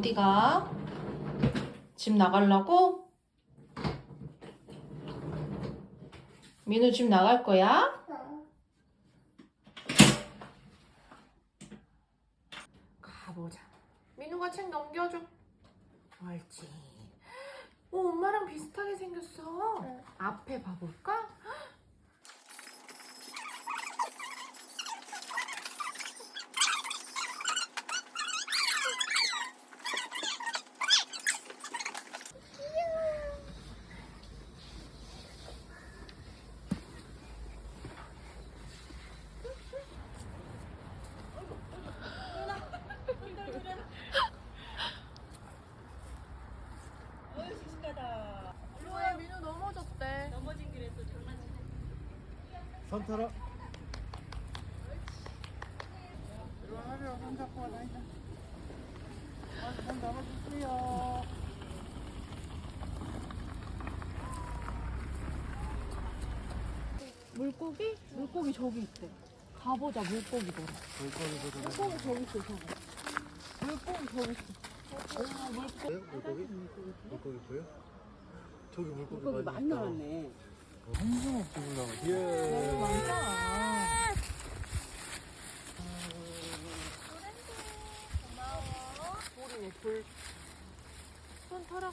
어디가? 집 나가려고? 민우 집 나갈 거야? 가보자. 민우가 책 넘겨줘. 옳지. 오, 엄마랑 비슷하게 생겼어. 응. 앞에 봐볼까? 손 털어. 이리 와, 하려. 손 잡고 와, 나이자. 아, 손 잡아주세요. 물고기? 물고기 저기 있대. 가보자, 물고기더라. 물고기 보자. 물고기 저기 있어, 저기. 물고기 저기 있어. 오, 물고기. 물고기? 물고기 보여? 저기 물고기, 물고기 많이. 나왔네. 한숨 없이 올라가. 예. 많잖아. 돌이네, 돌. 손 털어.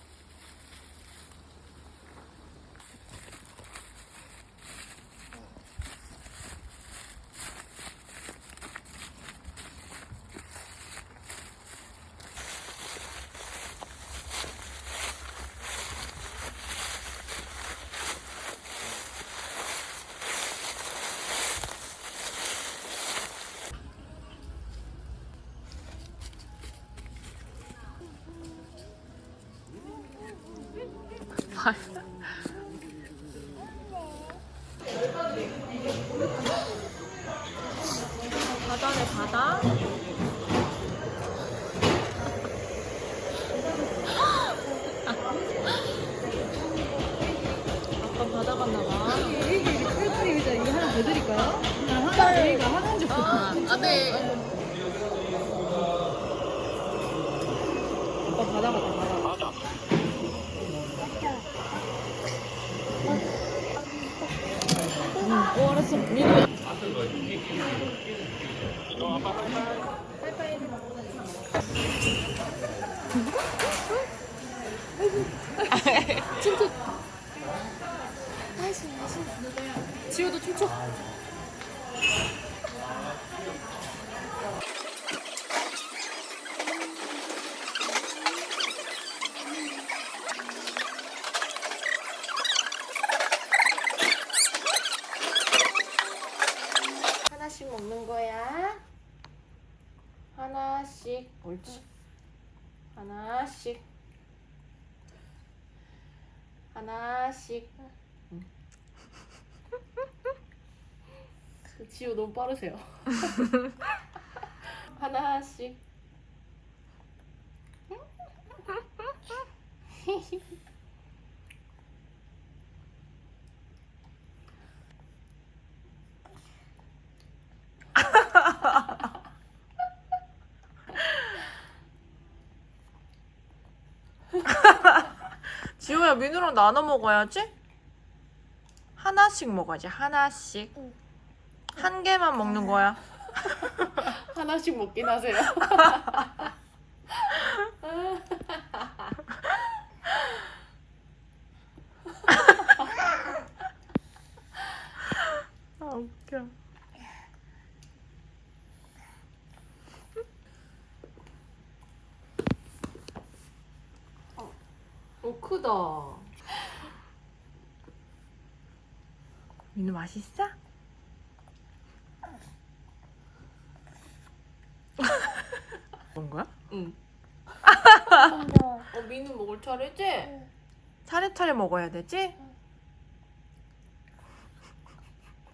바 지호도 춤춰. 하나씩 먹는 거야. 하나씩. 옳지. 하나씩. 하나씩. 응. 지호 너무 빠르세요. 하나씩. 지호야 민우랑 나눠 먹어야지. 하나씩 먹어야지. 하나씩. 한 개만 먹는 거야. 하나씩 먹긴 하세요. 아 웃겨. 오 크다. 민우 맛있어? 뭔 거야? 응. 어 민우 먹을 차례지? 차례차례 먹어야 되지?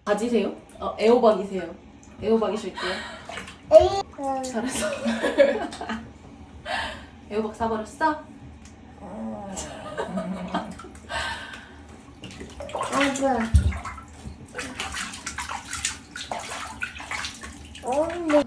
가지세요? 어 애호박이세요. 애호박이실게요. 잘했어. 애호박 사버렸어? 아빠. 언니.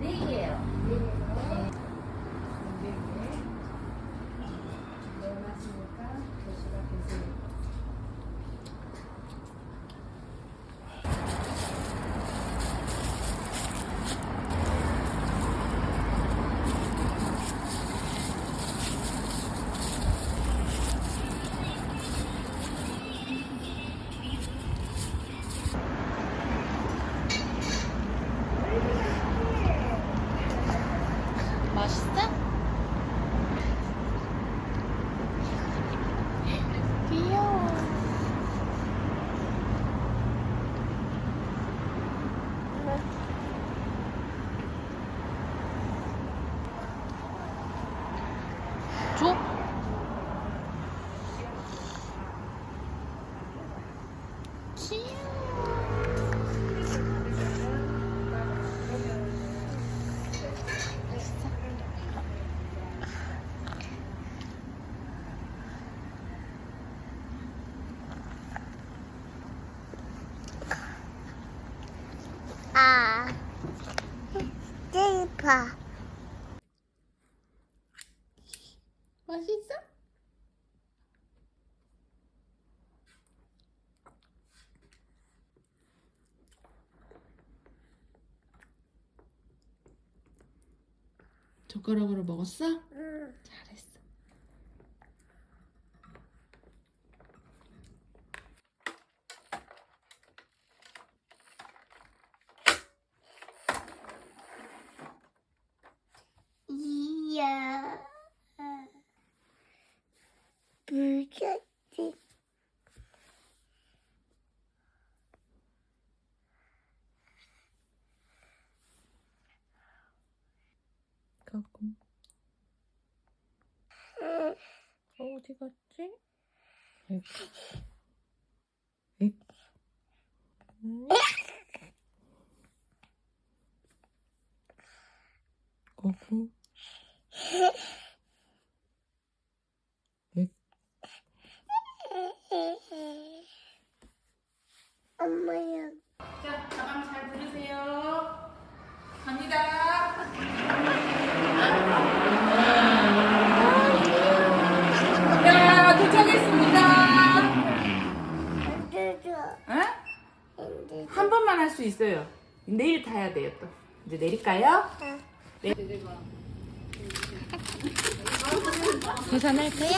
네 개요. 네 개. 넣어놨으니까 도시락 계세요. 맛있어? 귀여워. 줘? 아, 찔파. 맛있어? 젓가락으로 먹었어? 응. 잘했어. 이 야. 물겠지. 갖고. 어디 갔지? 에이. 에이. 음. 거기. 엄마야. 자, 가방 잘 들으세요. 갑니다. 도착했습니다. 어? 한 번만 할 수 있어요. 내일 타야 돼요, 또. 이제 내릴까요? 네. 계산할 거야?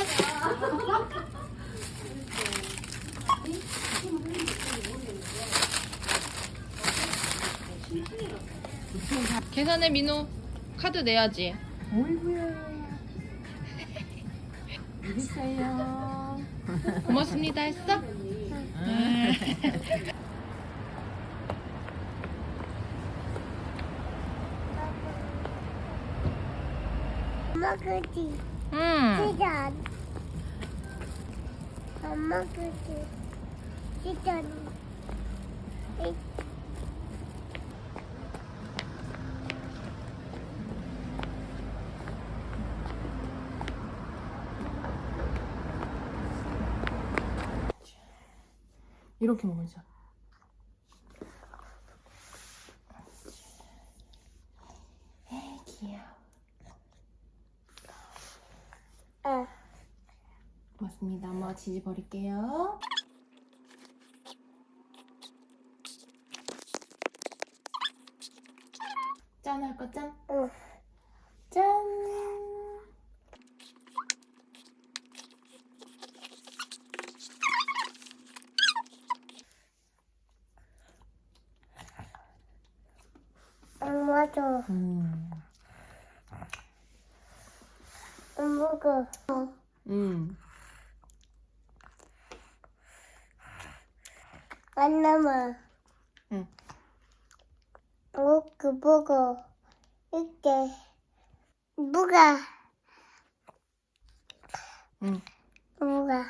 계산해 민호 카드 내야지. 어이구야. 있어요. 고맙습니다 했어? 엄마 그지. 응. 시전. 엄마 그지. 이- 이렇게 먹으자. 에이 귀여워. 맞습니다. 엄마가 지지 버릴게요. 짠 할 거. 짠. 엄마도 음. 엄마가 어. 음. 만나면 응. 그 보고 이렇게 뭐가 응. 뭐가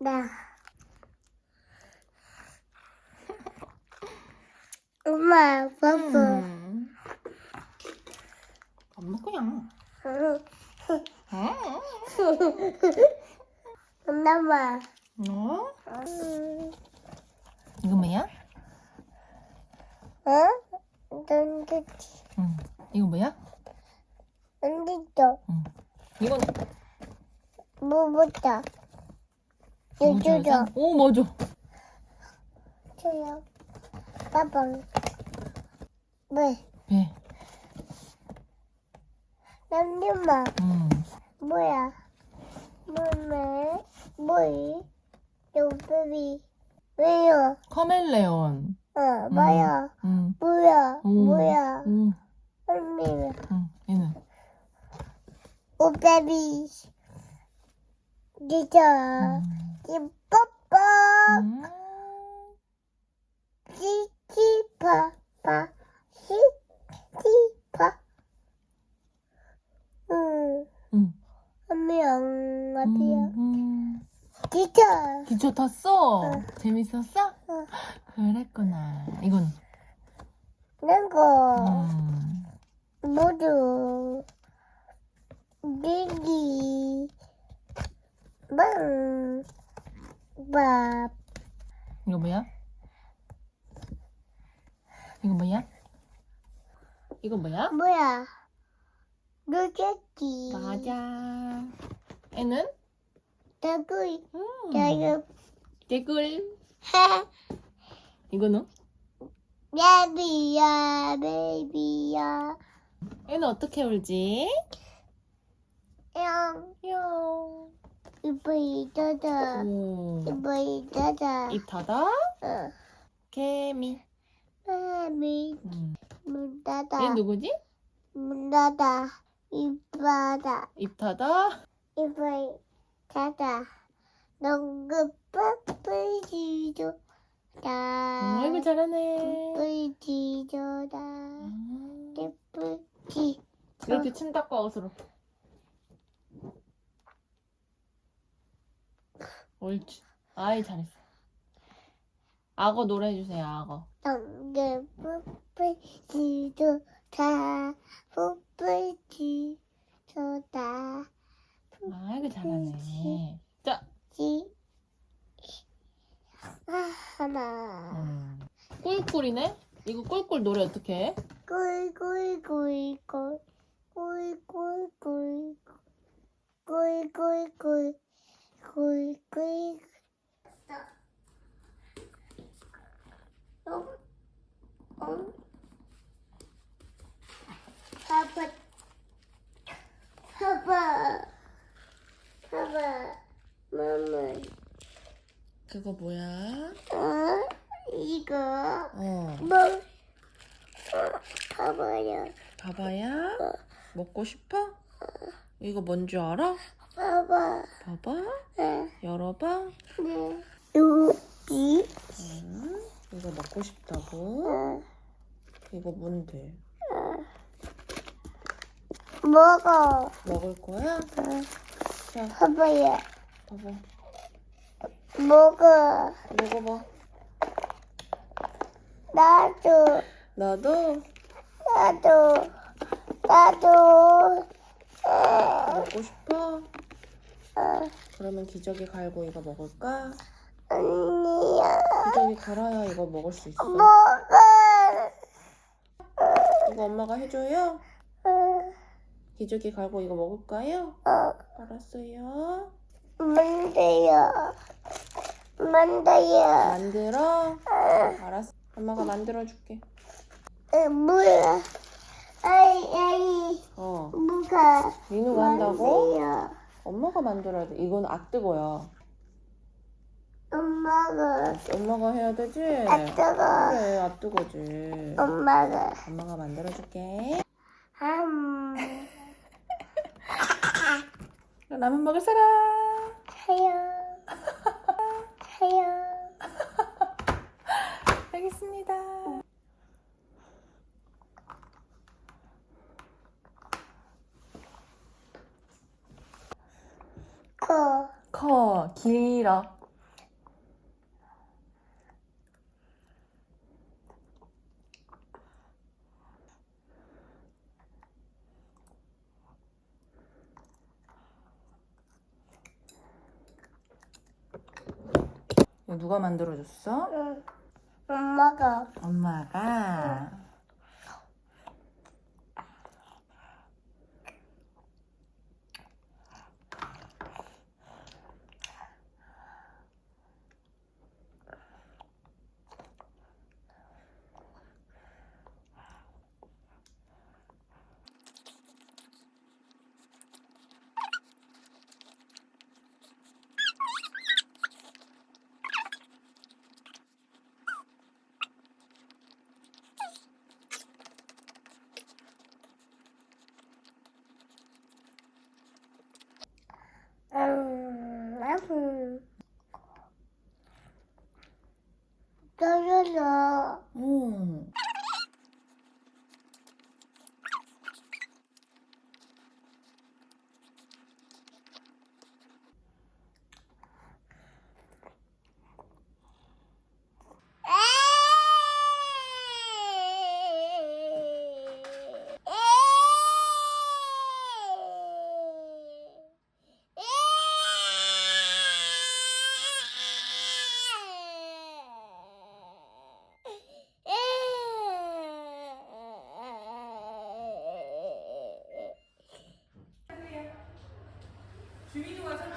나 엄마 바보 음. 엄마 그냥. 음. 엄마 어? 음, 이거 뭐야? 어? 넌 그치 응. 이거 뭐야? 언니도 이거는 뭐부터 뭐 유주도 줘요? 오 맞아. 줘요. 빠방. 왜? 배. 남님아 응. 뭐야? 뭐네? 뭐이? 요베비 왜요? 카멜레온. 어 뭐야? 응. 뭐야? 오. 뭐야? 응. 언니 응. 얘는. 오베비 진짜 음. 이뻐뻐 음. 시시파파 시시파 응 응. 한명 어디야? 음. 기차 기초 탔어? 응. 재밌었어? 응. 그랬구나. 이건. 난거 음. 모두 리기 빵밥 이거 뭐야? 이거 뭐야? 이거 뭐야? 뭐야? 루제기 맞아. 애는? 음. 다구 개꿀. 해 이거는? 베비야 베비야 애는 어떻게 울지? 영 뿅. 이뻐 있다다 오. 이뻐 있다다 입 닫아. 어 개미. 베비 음. 문 닫아 얘 누구지? 문 닫아 이뻐다 입 닫아. 이뻐 닫아 농구 뽀뽀지도 다 아이고 잘하네. 뽀뽀지도 다 음. 예쁘지 이렇게 친다고 옷으로. 옳지. 아이 잘했어. 악어 노래 해주세요. 악어. 농구 뽀뽀지도 다 뽀뽀지도 다 아이고 잘하네. 자. 지 아, 하나 음. 꿀꿀이네. 이거 꿀꿀 노래 어떻게 해? 꿀꿀꿀꿀 꿀꿀꿀 꿀꿀꿀 꿀꿀 어? 어? 봐봐 봐봐 봐봐 마마 그거 뭐야? 어? 이거 어. 뭐 어, 봐봐요 봐봐야. 먹고 싶어? 이거 뭔지 알아? 봐봐 봐봐. 네. 열어봐. 네. 여기 음, 이거 먹고 싶다고? 어, 이거 뭔데? 먹어 먹을 거야? 자, 봐봐요 봐봐. 먹어 먹어봐. 나도 나도 나도 나도 어, 먹고 싶어? 어, 그러면 기저귀 갈고 이거 먹을까? 언니야 기저귀 갈아야 이거 먹을 수 있어. 먹어 이거 엄마가 해줘요? 어, 기저귀 갈고 이거 먹을까요? 어, 알았어요. 만져요 만져요 만들어? 알았어. 엄마가 만들어줄게. 어, 뭐야 아이 아이 어. 뭐가 민우가 한다고? 엄마가 만들어야 돼. 이건 아 뜨거야. 엄마가 엄마가 해야 되지? 아 뜨거 그래, 아 뜨거지. 엄마가 엄마가 만들어줄게. 함 라면 먹을 사람. 타요 타요 알겠습니다. 코 커, 길어. 누가 만들어줬어? 응. 엄마가 엄마가.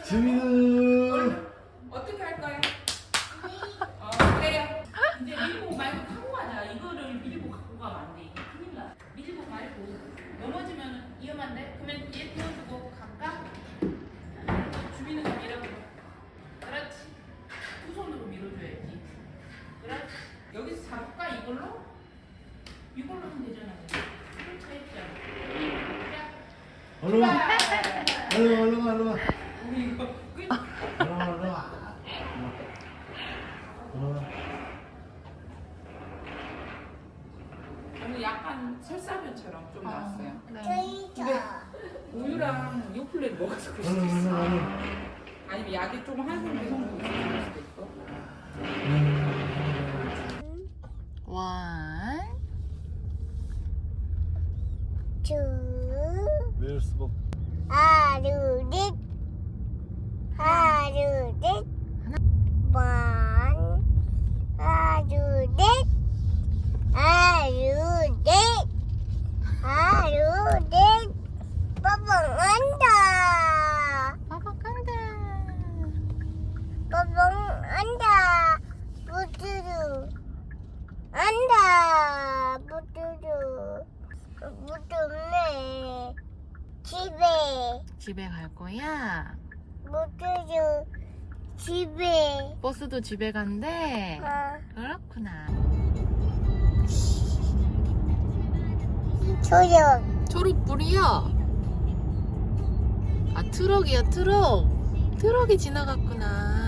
지민은 어떻게 할 거야? 어, 그래요. 이제 밀고 말고 타고 가자. 이거를 밀고 갖고 가면 안 돼. 큰일 나. 밀고 말고 넘어지면 위험한데? 그러면 얘 띄워주고 갈까? 주민은 좀 밀어줘. 그렇지. 두 손으로 밀어줘야지. 그렇지. 여기서 잡을까 이걸로? 이걸로 하면 되잖아. 그렇지 했잖아. 얼른 와 얼른 와 얼른 와 얼른 와 I 呦 집에 간대. 어, 그렇구나. 초록 초록불이요? 아, 트럭이야, 트럭. 트럭이 지나갔구나.